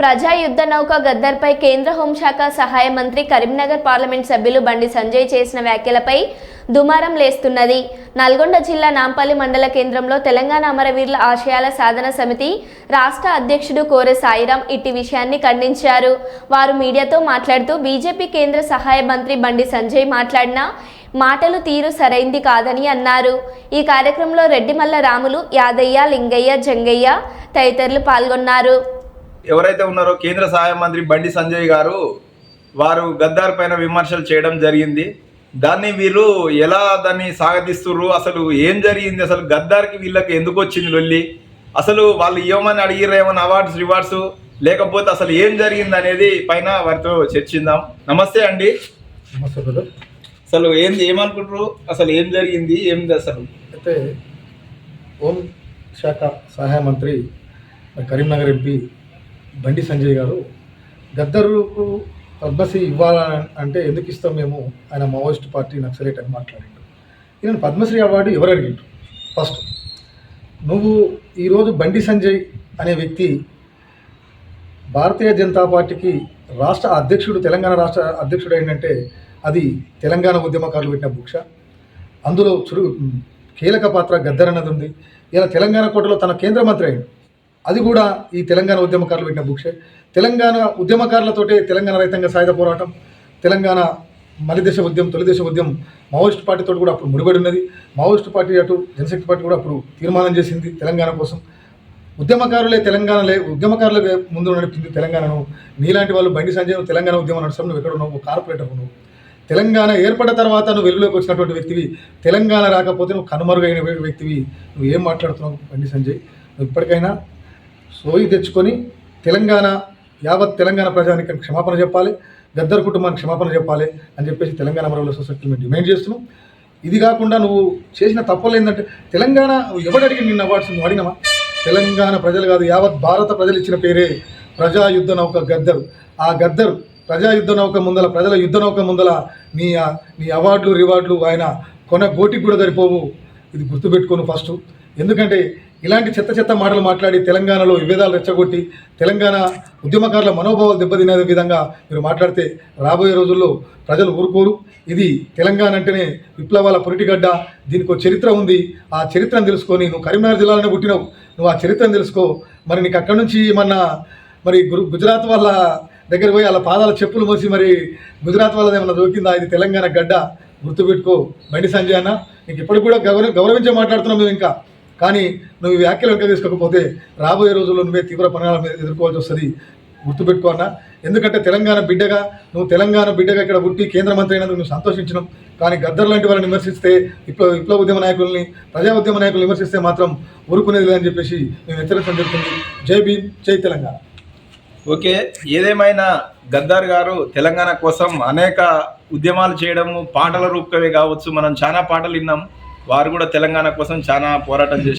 ప్రజా యుద్ధ నౌక గద్దర్పై కేంద్ర హోంశాఖ సహాయ మంత్రి కరీంనగర్ పార్లమెంట్ సభ్యులు బండి సంజయ్ చేసిన వ్యాఖ్యలపై దుమారం లేస్తున్నది. నల్గొండ జిల్లా నాంపల్లి మండల కేంద్రంలో తెలంగాణ అమరవీరుల ఆశయాల సాధన సమితి రాష్ట్ర అధ్యక్షుడు కోరె సాయిరాం ఇట్టి విషయాన్ని ఖండించారు. వారు మీడియాతో మాట్లాడుతూ బీజేపీ కేంద్ర సహాయ మంత్రి బండి సంజయ్ మాట్లాడిన మాటలు తీరు సరైంది కాదని అన్నారు. ఈ కార్యక్రమంలో రెడ్డిమల్ల రాములు యాదయ్య లింగయ్య జంగయ్య తదితరులు పాల్గొన్నారు. ఎవరైతే ఉన్నారో కేంద్ర సహాయ మంత్రి బండి సంజయ్ గారు వారు గద్దార్ పైన విమర్శలు చేయడం జరిగింది. దాన్ని వీళ్ళు ఎలా దాన్ని సాగదీస్తుర్రు? అసలు ఏం జరిగింది? అసలు గద్దార్కి వీళ్ళకి ఎందుకు వచ్చింది లొల్లి? అసలు వాళ్ళు ఇవ్వమని అడిగిర్రు ఏమన్నా అవార్డ్స్ రివార్డ్స్ లేకపోతే అసలు ఏం జరిగింది అనేది పైన వారితో చర్చిందాం నమస్తే అండి. నమస్తే అసలు ఏంది ఏమనుకుంటారు అసలు ఏం జరిగింది? ఏంది అసలు? అయితే హోం శాఖ సహాయ మంత్రి కరీంనగర్ ఎంపీ బండి సంజయ్ గారు గద్దరుకు పద్మశ్రీ ఇవ్వాలని అంటే ఎందుకు ఇస్తాం మేము? ఆయన మావోయిస్ట్ పార్టీ నక్సలేట్ అని మాట్లాడిండు. ఈయన పద్మశ్రీ అవార్డు ఎవరు అడిగిండు ఫస్ట్ నువ్వు ఈరోజు బండి సంజయ్ అనే వ్యక్తి భారతీయ జనతా పార్టీకి రాష్ట్ర అధ్యక్షుడు తెలంగాణ రాష్ట్ర అధ్యక్షుడు ఏంటంటే అది తెలంగాణ ఉద్యమకారులు పెట్టిన భిక్ష. అందులో చురు కీలక పాత్ర గద్దర్ అన్నది ఉంది. ఇలా తెలంగాణ కోటలో తన కేంద్ర మంత్రి అయింది అది కూడా ఈ తెలంగాణ ఉద్యమకారులు పెట్టిన బుక్సే. తెలంగాణ ఉద్యమకారులతోటే తెలంగాణ రైతాంగ సాయుధ పోరాటం తెలంగాణ మలిదేశ ఉద్యమం తొలిదేశ ఉద్యమం మావోయిస్ట్ పార్టీతో కూడా అప్పుడు ముడిపడి ఉన్నది. మావోయిస్ట్ పార్టీ అటు జనశక్తి పార్టీ కూడా అప్పుడు తీర్మానం చేసింది తెలంగాణ కోసం. ఉద్యమకారులే తెలంగాణలే ఉద్యమకారులే ముందు నడుపుతుంది తెలంగాణను. నీలాంటి వాళ్ళు బండి సంజయ్ తెలంగాణ ఉద్యమం నడుస్తాం నువ్వు ఎక్కడ ఉన్నావు కార్పొరేటర్ నువ్వు. తెలంగాణ ఏర్పడిన తర్వాత నువ్వు వెలుగులోకి వచ్చినటువంటి వ్యక్తివి. తెలంగాణ రాకపోతే నువ్వు కనుమరుగైన వ్యక్తివి. నువ్వు ఏం మాట్లాడుతున్నావు బండి సంజయ్? నువ్వు ఇప్పటికైనా సోయి తెచ్చుకొని తెలంగాణ యావత్ తెలంగాణ ప్రజానికి క్షమాపణ చెప్పాలి గద్దర్ కుటుంబానికి క్షమాపణ చెప్పాలి అని చెప్పేసి తెలంగాణ మరవల సొసైటీ మేము డిమాండ్ చేస్తున్నాం. ఇది కాకుండా నువ్వు చేసిన తప్పులు ఏంటంటే తెలంగాణ ఎవడు అడిగి నిన్న అవార్డ్స్ నువ్వు అడిగినావా? తెలంగాణ ప్రజలు కాదు యావత్ భారత ప్రజలు ఇచ్చిన పేరే ప్రజా యుద్ధ నౌక గద్దరు. ఆ గద్దరు ప్రజా యుద్ధ నౌక ముందల ప్రజల యుద్ధ నౌక ముందల నీ నీ అవార్డులు రివార్డులు ఆయన కొన గోటికి కూడా సరిపోవు. ఇది గుర్తుపెట్టుకోను ఫస్ట్ ఎందుకంటే ఇలాంటి చెత్త చెత్త మాటలు మాట్లాడి తెలంగాణలో విభేదాలు రెచ్చగొట్టి తెలంగాణ ఉద్యమకారుల మనోభావాలు దెబ్బతినే విధంగా మీరు మాట్లాడితే రాబోయే రోజుల్లో ప్రజలు ఊరుకోరు. ఇది తెలంగాణ అంటేనే విప్లవాల పొరిటిగడ్డ. దీనికి ఒక చరిత్ర ఉంది. ఆ చరిత్రను తెలుసుకొని నువ్వు కరీంనగర్ జిల్లాలోనే పుట్టినావు. నువ్వు ఆ చరిత్రను తెలుసుకో. మరి నీకు అక్కడి నుంచి ఏమన్నా మరి గురు గుజరాత్ వాళ్ళ దగ్గర పోయి వాళ్ళ పాదాల చెప్పులు మోసి మరి గుజరాత్ వాళ్ళది ఏమన్నా దొరికిందా? ఇది తెలంగాణ గడ్డ. గుర్తుపెట్టుకో. బండి సంజయ్ అన్న నీకు ఇప్పటికి కూడా గౌరవ గౌరవించే మాట్లాడుతున్నాం మేము ఇంకా. కానీ నువ్వు ఈ వ్యాఖ్యలు వెనక తీసుకోకపోతే రాబోయే రోజుల్లో నువ్వే తీవ్ర పరిణామాలు మీద ఎదుర్కోవాల్సి వస్తుంది. గుర్తుపెట్టుకో అన్న. ఎందుకంటే తెలంగాణ బిడ్డగా నువ్వు తెలంగాణ బిడ్డగా ఇక్కడ పుట్టి కేంద్ర మంత్రి అయినందుకు నువ్వు సంతోషించడం కానీ గద్దర్ లాంటి వాళ్ళని విమర్శిస్తే విప్లవ విప్లవ ఉద్యమ నాయకుల్ని ప్రజా ఉద్యమ నాయకులు విమర్శిస్తే మాత్రం ఊరుకునేది లేదని చెప్పేసి నేను హెచ్చరించడం జరుగుతుంది. జై భీమ్ జై తెలంగాణ. ఓకే. ఏదేమైనా గద్దార్ గారు తెలంగాణ కోసం అనేక ఉద్యమాలు చేయడము పాటల రూపకమే కావచ్చు. మనం చాలా పాటలు విన్నాం. వారు కూడా తెలంగాణ కోసం చాలా పోరాటం చేసి